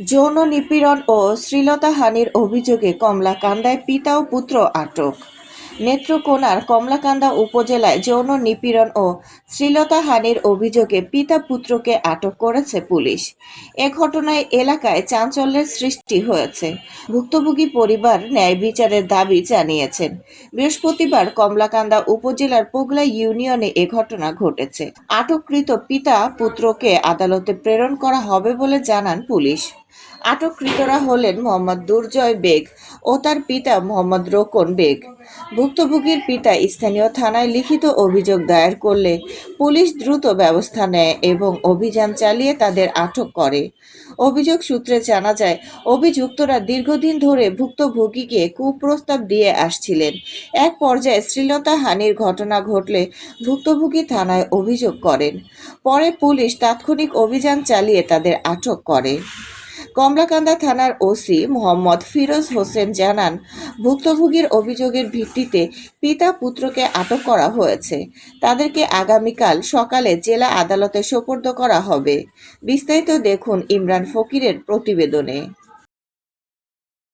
যৌন নিপীড়ন ও শ্লীলতাহানির অভিযোগে কমলাকান্দায় পিতা ও পুত্র আটক। নেত্রকোনার কমলাকান্দা উপজেলায় যৌন নিপীড়ন ও শ্লীলতাহানির অভিযোগে পিতা পুত্রকে আটক করেছে পুলিশ। এ ঘটনায় এলাকায় চাঞ্চল্যের সৃষ্টি হয়েছে। ভুক্তভোগী পরিবার ন্যায় বিচারের দাবি জানিয়েছেন। বৃহস্পতিবার কমলাকান্দা উপজেলার পোগলা ইউনিয়নে এ ঘটনা ঘটেছে। আটককৃত পিতা পুত্রকে আদালতে প্রেরণ করা হবে বলে জানান পুলিশ। আটককৃতরা হলেন মোহাম্মদ দুর্জয় বেগ ও তার পিতা মোহাম্মদ রোকন বেগ। ভুক্তভোগীর পিতা স্থানীয় থানায় লিখিত অভিযোগ দায়ের করলে পুলিশ দ্রুত ব্যবস্থা নেয় এবং অভিযান চালিয়ে তাদের আটক করে। অভিযোগ সূত্রে জানা যায়, অভিযুক্তরা দীর্ঘদিন ধরে ভুক্তভোগীকে কুপ্রস্তাব দিয়ে আসছিলেন। এক পর্যায়ে শ্লীলতাহানির ঘটনা ঘটলে ভুক্তভোগী থানায় অভিযোগ করেন। পরে পুলিশ তাৎক্ষণিক অভিযান চালিয়ে তাদের আটক করে। কমলাকান্দা থানার ওসি মোহাম্মদ ফিরোজ হোসেন জানান, ভুক্তভোগীর অভিযোগের ভিত্তিতে পিতা পুত্রকে আটক করা হয়েছে। তাদেরকে আগামীকাল সকালে জেলা আদালতে সোপর্দ করা হবে। বিস্তারিত দেখুন ইমরান ফকিরের প্রতিবেদনে।